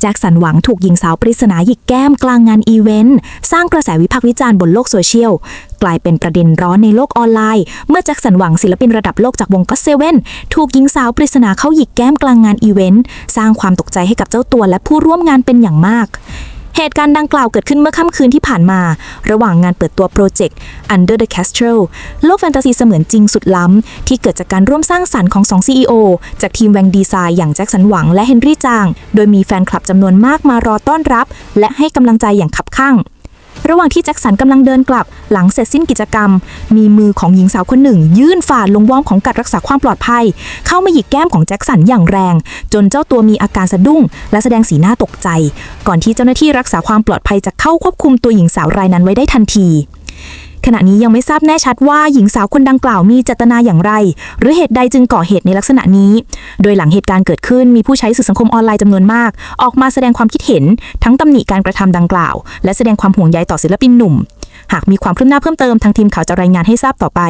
แจ็คสันหวังถูกหญิงสาวปริศนาหยิกแก้มกลางงานอีเวนต์ สร้างกระแสวิพากษ์วิจารณ์บนโลกโซเชียล กลายเป็นประเด็นร้อนในโลกออนไลน์ เมื่อแจ็คสันหวังศิลปินระดับโลกจากวงก็เซเว่นถูกหญิงสาวปริศนาเข้าหยิกแก้มกลางงานอีเวนต์ สร้างความตกใจให้กับเจ้าตัวและผู้ร่วมงานเป็นอย่างมาก เหตุการณ์ดังกล่าวเกิดขึ้นเมื่อค่ำคืนที่ผ่านมา ระหว่างงานเปิดตัวโปรเจกต์ Under the Castle โลกแฟนตาซีเสมือนจริงสุดล้ำ ที่เกิดจากการร่วมสร้างสรรค์ของ 2 CEO จากทีมแวงดีไซน์อย่างแจ็คสันหวังและเฮนรี่จาง โดยมีแฟนคลับจำนวนมากมารอต้อนรับ และให้กำลังใจอย่างขับข้าง ระหว่างที่แจ็คสันกำลังเดินกลับ หลังเสร็จสิ้นกิจกรรม มีมือของหญิงสาวคนหนึ่ง ยื่นฝ่าลงวอมของกัดรักษาความปลอดภัย เข้ามาหยิกแก้มของแจ็คสันอย่างแรง จนเจ้าตัวมีอาการสะดุ้ง และแสดงสีหน้าตกใจ ก่อนที่เจ้าหน้าที่รักษาความปลอดภัยจะเข้าควบคุมตัวหญิงสาวรายนั้นไว้ได้ทันที ขณะนี้ยังไม่ทราบแน่ชัดว่าหญิงสาวคนดังกล่าวมีเจตนาอย่างไร หรือเหตุใดจึงก่อเหตุในลักษณะนี้ โดยหลังเหตุการณ์เกิดขึ้นมีผู้ใช้สื่อสังคมออนไลน์จำนวนมาก ออกมาแสดงความคิดเห็น ทั้งตำหนิการกระทำดังกล่าว และแสดงความห่วงใยต่อศิลปินหนุ่ม หากมีความคืบหน้าเพิ่มเติมทางทีมข่าวจะรายงานให้ทราบต่อไป